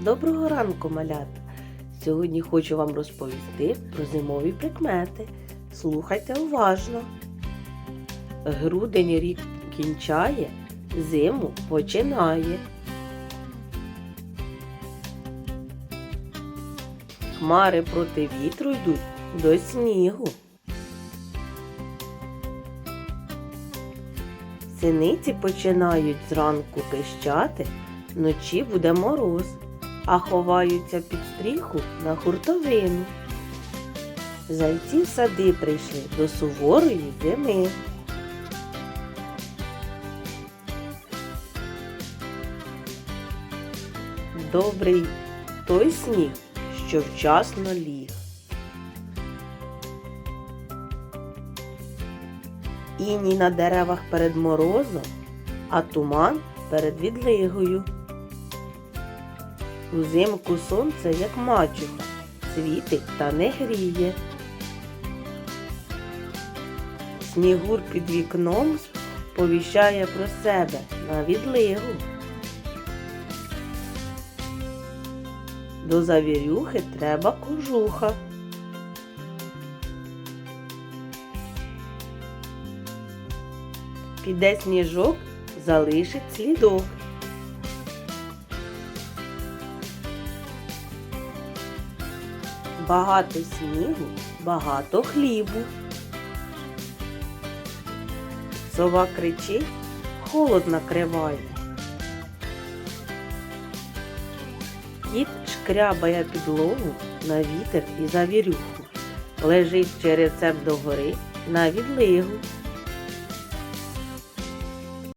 Доброго ранку, малята! Сьогодні хочу вам розповісти про зимові прикмети. Слухайте уважно. Грудень рік кінчає, зиму починає. Хмари проти вітру йдуть до снігу. Синиці починають зранку пищати, вночі буде мороз, а ховаються під стріху на хуртовину. Зайці в сади прийшли до суворої зими. Добрий той сніг, що вчасно ліг. Іній на деревах перед морозом, а туман перед відлигою. Узимку сонце, як мачуха, світить та не гріє. Снігур під вікном повіщає про себе на відлигу. До завірюхи треба кожуха. Піде сніжок, залишить слідок. Багато снігу, багато хлібу. Сова кричить, холод накриває. Кіт шкрябає підлогу на вітер і завірюху. Лежить черецем догори на відлигу.